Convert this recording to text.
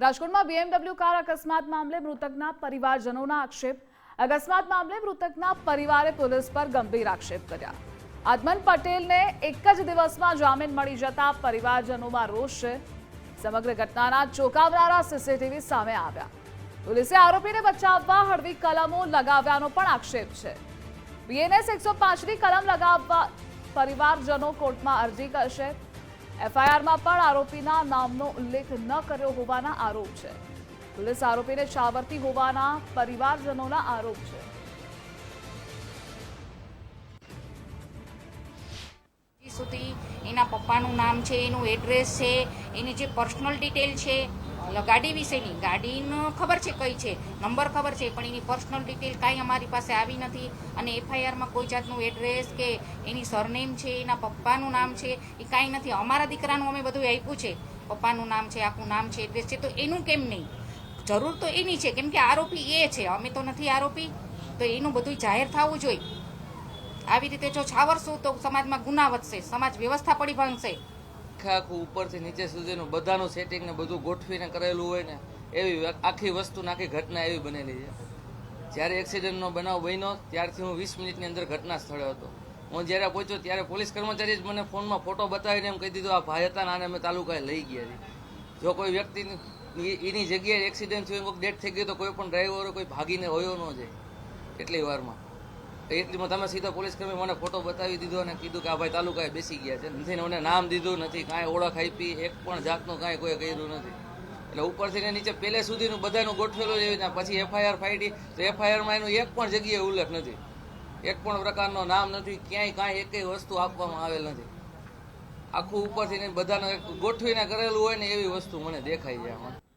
રાજકોટમાં BMW car અકસ્માત મામલે મૃતકના પરિવારજનોના આક્ષેપ. અકસ્માત મામલે મૃતકના પરિવારે પોલીસ પર ગંભીર આક્ષેપ કર્યા. આદમન પટેલને એક જ દિવસમાં જામીન મળી જતા પરિવારજનોમાં રોષ છે. સમગ્ર ઘટનાના ચોંકાવનારા સીસીટીવી સામે આવ્યા. પોલીસે આરોપીને બચાવવા હળવી કલમો લગાવ્યાનો પણ આક્ષેપ છે. બીએનએસ એકસો પાંચની કલમ લગાવવા પરિવારજનો કોર્ટમાં અરજી કરશે. એફઆઈઆરમાં પણ આરોપીના નામનો ઉલ્લેખ ન કર્યો હોવાના આરોપ છે. પોલીસ આરોપીને છાવરતી હોવાના પરિવારજનોના આરોપ છે. સુધી એના પપ્પાનું નામ છે, એનું એડ્રેસ છે, એની જે પર્સનલ ડિટેલ છે ગાડી વિશેની. ગાડીનો ખબર છે કઈ છે? નંબર ખબર છે, પણ એની પર્સનલ ડિટેલ કાંઈ અમારી પાસે આવી નથી. અને એફઆઈઆરમાં કોઈ જાતનું એડ્રેસ કે એની સરનેમ છે, એના પપ્પાનું નામ છે, એ કાંઈ નથી. અમારા દીકરાનું અમે બધું આપ્યું છે. પપ્પાનું નામ છે, આખું નામ છે એડ્રેસ છે, તો એનું કેમ નહીં? જરૂર તો એની છે. કેમ કે આરોપી એ છે. અમે તો નથી આરોપી. તો એનું બધું જાહેર થવું જોઈએ. આવી રીતે જો છાવરશું તો સમાજમાં ગુના વધશે. સમાજ વ્યવસ્થા પડી ભાંગશે આખે આખું ઉપરથી નીચે સુધીનું બધાનું સેટિંગ ને બધું ગોઠવીને કરેલું હોય ને, એવી આખી વસ્તુ આખી ઘટના એવી બનેલી છે. જ્યારે એક્સિડન્ટનો બનાવ બન્યો, ત્યારથી હું વીસ મિનિટની અંદર ઘટના સ્થળે હતો. હું જ્યારે પહોંચ્યો ત્યારે પોલીસ કર્મચારી જ મને ફોનમાં ફોટો બતાવીને એમ કહી દીધું, આ ભાઈ હતા આને અમે તાલુકાએ લઈ ગયા છે. જો કોઈ વ્યક્તિની ઈ- એની જગ્યાએ એક્સિડન્ટ થયો કોઈ ડેથ થઈ ગયો, તો કોઈ પણ ડ્રાઈવરો કોઈ ભાગીને હોયો ન જાય. એટલી વારમાં. એટલીમાં તમે સીધા પોલીસ કર્મી મને ફોટો બતાવી દીધો અને કીધું કે આ ભાઈ તાલુકાએ બેસી ગયા છે. નથી મને નામ દીધું નથી, કાંઈ ઓળખ આપી, એક પણ જાતનું કાંઈ કોઈ કર્યું નથી. એટલે ઉપરથી ને નીચે પહેલે સુધીનું બધાનું ગોઠવેલું જ એવી પછી એફઆઈઆર ફાડી તો એફઆઈઆરમાં એનું એક પણ જગ્યાએ ઉલ્લેખ નથી. એક પણ પ્રકારનો નામ નથી, ક્યાંય કાંઈ એકેય વસ્તુ આપવામાં આવેલ નથી. આખું ઉપરથી બધાને ગોઠવીને કરેલું હોય ને એવી વસ્તુ મને દેખાય છે આમાં.